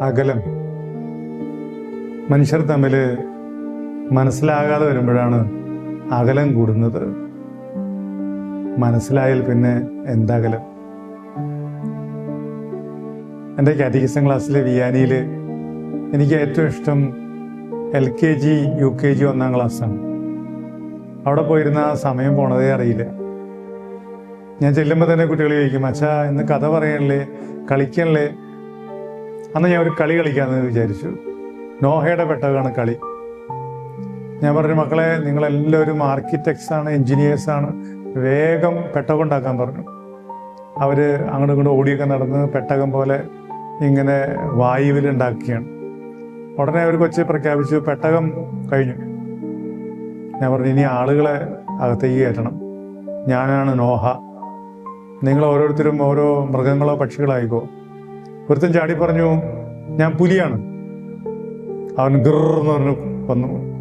അകലം. മനുഷ്യർ തമ്മിൽ മനസ്സിലാകാതെ വരുമ്പോഴാണ് അകലം കൂടുന്നത്. മനസ്സിലായാൽ പിന്നെ എന്തകലം? എന്റെ കാറ്റഗിസം ക്ലാസ്സിലെ വിയാനിയിൽ എനിക്ക് ഏറ്റവും ഇഷ്ടം L K G U K G ഒന്നാം ക്ലാസ്സാണ്. അവിടെ പോയിരുന്ന സമയം പോണതേ അറിയില്ല. ഞാൻ ചെല്ലുമ്പോൾ തന്നെ കുട്ടികൾ ചോദിക്കും അച്ഛാ ഇന്ന് കഥ പറയണല്ലേ കളിക്കണല്ലേ അന്ന് ഞാൻ ഒരു കളി കളിക്കാമെന്ന് വിചാരിച്ചു. നോഹയുടെ പെട്ടകമാണ് കളി. ഞാൻ പറഞ്ഞു മക്കളെ നിങ്ങളെല്ലാവരും ആർക്കിടെക്ട്സ് ആണ് എഞ്ചിനീയേഴ്സ് ആണ്. വേഗം പെട്ടകം ഉണ്ടാക്കാൻ പറഞ്ഞു. അവർ അങ്ങോട്ടും ഇങ്ങോട്ടും ഓടിയൊക്കെ നടന്ന് പെട്ടകം പോലെ ഇങ്ങനെ വായുവിൽ ഉണ്ടാക്കുകയാണ്. ഉടനെ അവർ കൊച്ചി പ്രഖ്യാപിച്ചു പെട്ടകം കഴിഞ്ഞു. ഞാൻ പറഞ്ഞു ഇനി ആളുകളെ അകത്തേക്ക് കയറ്റണം. ഞാനാണ് നോഹ. നിങ്ങൾ ഓരോരുത്തരും ഓരോ മൃഗങ്ങളോ പക്ഷികളോ ആയിക്കോ ഒരുത്തൻ ചാടി പറഞ്ഞു ഞാൻ പുലിയാണ്. അവൻ ഗർന്ന് പറഞ്ഞു വന്നു.